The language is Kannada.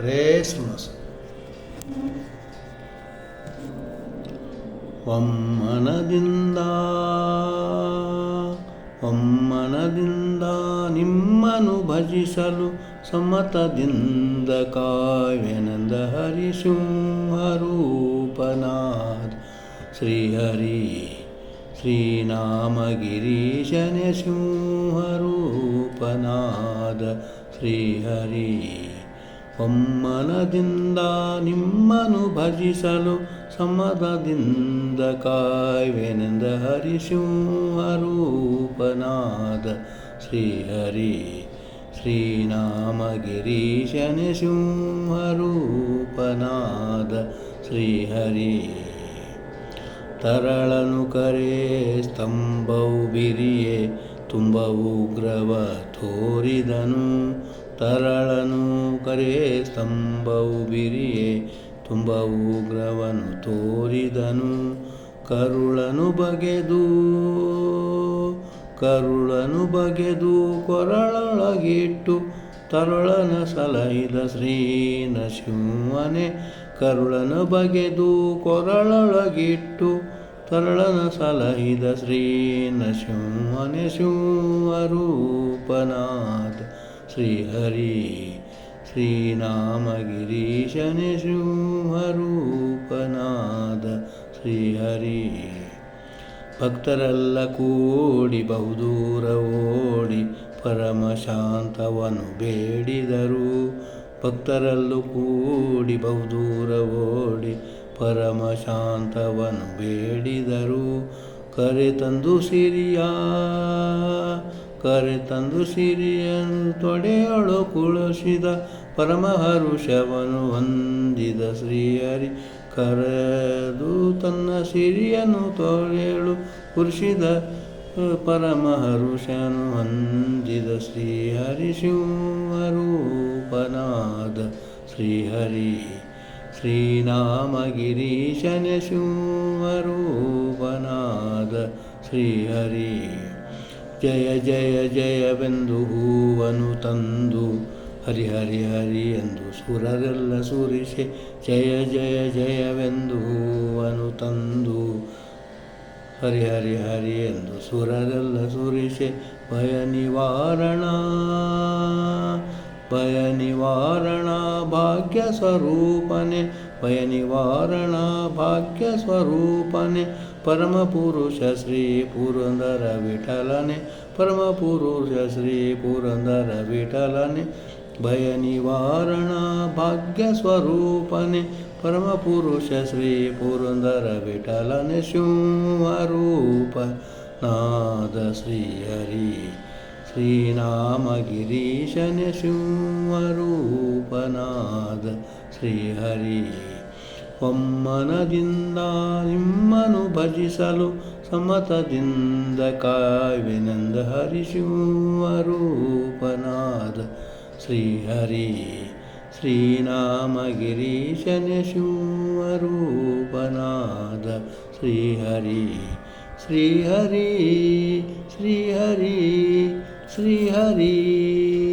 ಹರೇ ಶ್ರೀನಿವಾಸ ಒಮ್ಮನದಿಂದ ಒಮ್ಮನದಿಂದ ನಿಮ್ಮನು ಭಜಿಸಲು ಸಮತದಿಂದ ಕಾವ್ಯನಂದ ಹರಿಸಿಂಹರೂಪನಾಥ್ ಶ್ರೀಹರಿ ಶ್ರೀನಾಮಗಿರೀಶನ ಸಿಂಹರೂಪನಾದ ಶ್ರೀಹರಿ ಒಮ್ಮನದಿಂದ ನಿಮ್ಮನು ಭಜಿಸಲು ಸಮದದಿಂದ ಕಾಯ್ವೆನೆಂದ ಹರಿಸಿಂಹರೂಪನಾದ ಶ್ರೀಹರಿ ಶ್ರೀನಾಮಗಿರೀಶನ ಸಿಂಹರೂಪನಾದ ಶ್ರೀಹರಿ. ತರಳನು ಕರೆ ಸ್ತಂಭವು ಬಿರಿಯೇ, ತುಂಬ ಉಗ್ರವ ತೋರಿದನು. ತರಳನು ಕರೆ ಸ್ತಂಭವು ಬಿರಿಯೇ ತುಂಬ ಉಗ್ರವನು ತೋರಿದನು. ಕರುಳನು ಬಗೆದು ಕರುಳನು ಬಗೆದು ಕೊರಳೊಳಗಿಟ್ಟು ತರುಳನ ಸಲಹಿದ ಶ್ರೀ ನರಸಿಂಹನೆ. ಕರುಳನ ಬಗೆದು ಕೊರಳೊಳಗಿಟ್ಟು ತರಳನ ಸಲಹಿದ ಶ್ರೀ ನರಸಿಂಹನೆ. ಸಿಂಹರೂಪನಾಥ ಶ್ರೀಹರಿ ಶ್ರೀನಾಮಗಿರೀಶನೆ ಸಿಂಹರೂಪನಾದ ಶ್ರೀಹರಿ ಭಕ್ತರೆಲ್ಲ ಕೂಡಿ ಬಹುದೂರ ಓಡಿ ಪರಮ ಶಾಂತವನು ಬೇಡಿದರು. ಭಕ್ತರಲ್ಲೂ ಕೂಡಿ ಬಹುದೂರ ಓಡಿ ಪರಮ ಶಾಂತವನು ಬೇಡಿದರು. ಕರೆ ತಂದು ಸಿರಿಯ ಕರೆ ತಂದು ಸಿರಿಯನು ತೊಡೆಯೊಳು ಕುಳಿಸಿದ ಪರಮಹರುಷವನು ಹೊಂದಿದ ಶ್ರೀಹರಿ ಕರೆದು ತನ್ನ ಸಿರಿಯನ್ನು ತೊಳೆಯಳು ಕುರಿಸಿದ ಪರಮಹರುಷನು ಹೊಂದಿದ ಶ್ರೀಹರಿ ಶಿವರೂಪನಾದ ಶ್ರೀಹರಿ ಶ್ರೀನಾಮಗಿರೀಶನ ಶಿವರೂಪನಾದ ಶ್ರೀಹರಿ. ಜಯ ಜಯ ಜಯವೆಂದು ಹೂವನು ತಂದು ಹರಿ ಹರಿ ಹರಿ ಎಂದು ಸುರರೆಲ್ಲ ಸುರಿಸೆ ಜಯ ಜಯ ಜಯವೆಂದು ಹೂವನು ತಂದು ಹರಿ ಹರಿ ಹರಿ ಎಂದು ಸುರರೆಲ್ಲ ಸುರಿಸೆ ಭಯ ನಿವಾರಣ ಭಯ ನಿವಾರಣ ಭಾಗ್ಯ ಸ್ವರೂಪನೆ भय निवारण भाग्यस्वरूपाने परमपुरुष श्री पूर्वन्दर विठलने परमपुरुष श्री पूरन्दर विठलने भय भाग्यस्वरूपने परमपुरुष श्री पुरन्दर विठलने सिंवरूप नाद श्रीहरि श्रीनामगिरीशन सिंवरूपनाद ಶ್ರೀಹರಿ. ಒಮ್ಮನದಿಂದ ನಿಮ್ಮನು ಭಜಿಸಲು ಸಮತದಿಂದ ಕಾವ್ಯನಂದ ಶಿವರೂಪನಾದ ಶ್ರೀಹರಿ. ಶ್ರೀನಾಮಗಿರೀಶನ ಶಿವರೂಪನಾದ ಶ್ರೀಹರಿ. ಶ್ರೀಹರಿ ಶ್ರೀಹರಿ ಶ್ರೀಹರಿ.